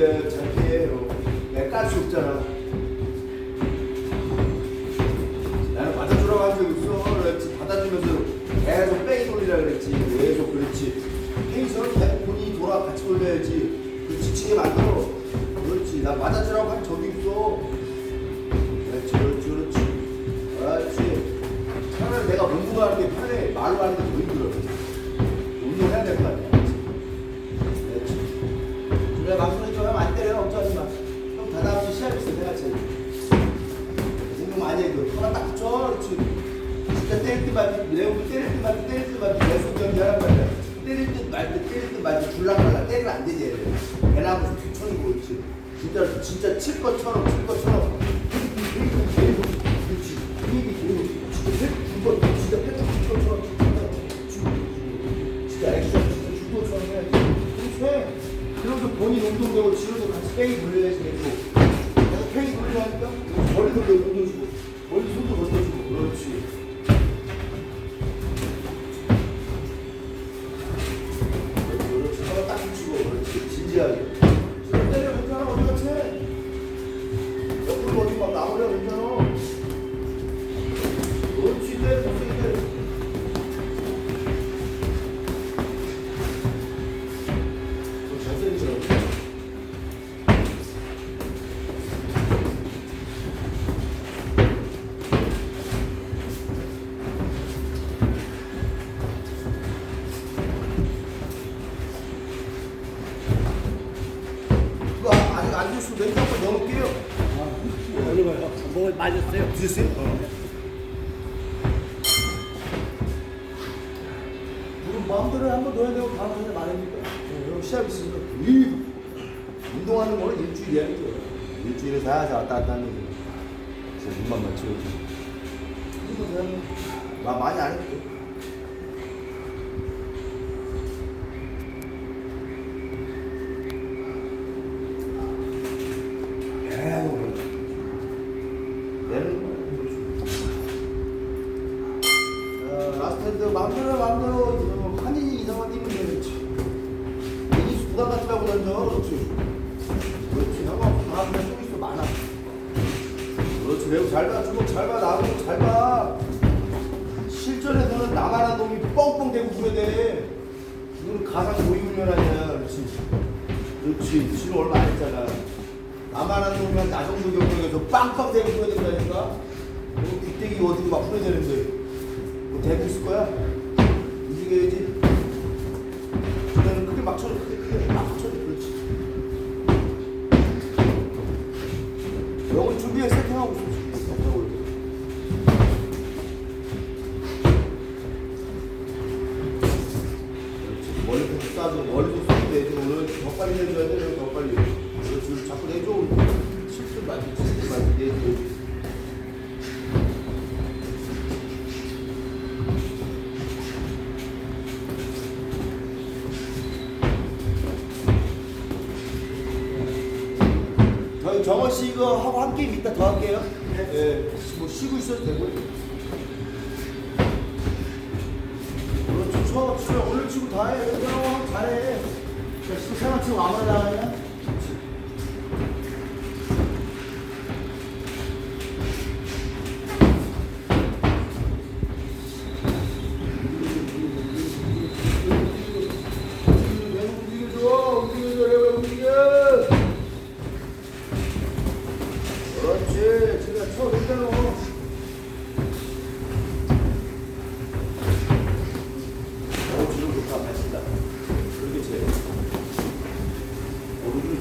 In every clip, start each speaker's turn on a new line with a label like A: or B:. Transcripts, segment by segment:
A: 이제 자기예요. 내깔 수 없잖아. 나는 받아주라고 한 적 있어. 그랬지. 받아주면서 계속 뺑이 돌리라 그랬지. 계속 그렇지. 뺑이서 계속 본인이 돌아 같이 돌려야지. 그 지치게 만들어. 그렇지. 나 받아주라고 한 적이 있어. 그렇지, 그렇지, 그렇지. 그렇지. 차라리 내가 공부하는 게 편해. 말로 하는 게 진짜 때릴 듯 말듯 내가 때릴 듯 말듯 때릴 듯 말듯 계속 경기하란 말이야 때릴 듯 말듯 때릴 듯 말듯 줄랑말랑 때리면 안 되지 얘를 배나무에서 뒤쳐지고 그렇지. 진짜 진짜 칠 것처럼 칠 것처럼. 그렇지. 힘이 되고 진짜 줄거 진짜 패턴 칠 것처럼 진짜 액션 진짜 줄 것처럼 해야지. 그렇지. 해 그러면서 본인 운동되고 지금도 같이 뺑이 돌려야지 계속 계속 뺑이 돌리라니까 머리도 던져주고 머리 손도 그렇지 그렇지 아직 안 줬으면 냉장 한번 넣을게요.
B: 어느 거요? 뭐 맞았어요?
A: 드세요? 물은 마음대로 한번 넣어야 되고 다음 주에 많으니까 어, 시합 있으니까 이 운동하는 거는 일주일이야 이거 일주일에 사야지 왔다 갔다 하는 거. 진짜 눈만 맞추고 이거 그냥 마 많이 안계속 내는 어, 라스트엔드 마음대로 마음대로 어, 한인이 이상한 힘을 내겠지. 이니스 부담 같으라고 던져 그렇지. 그렇지. 형아 다 그냥 속이 수 많아. 그렇지. 매우 잘봐 주먹 잘봐 나도 잘봐. 실전에서는 나만한 놈이 뻥뻥 대고 그래야 돼 이거는 가상 고위 훈련 아니야 그렇지? 그렇지. 지금 얼마 안 했잖아 나만한 놈이면 나 정도 경력에서 빵빵 대고 그래야 된다니까? 이거 귀때기 어디고 막 풀어야 되는데. 뭐 대고 있을 거야? 움직여야지. 그러면 크게 막 쳐줘 크게 크게. 막 쳐줘 그렇지. 영을 준비해 세팅하고 있어 쏴줘 머리도 쏘면 되지 오늘 더 빨리 내줘야 돼 더 빨리 그렇지 자꾸 내줘 칠수 맞지 칠수 맞지 내줘 정원 씨 이거 하고 한 게임 이따 더 할게요. 네. 뭐 쉬고 있어도 되고요. 그렇죠. 쳐, 쳐. 오늘 치고 다 해. 형 잘해. 자, 생활 치고 아무나 나가냐?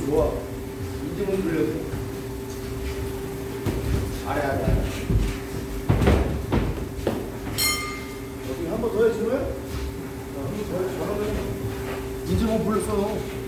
A: 좋아. 인지문 돌려서. 아래, 아래, 아래. 여기 한 번 더 해주면? 한 번 더 해. 저러면 인지문 불렀어.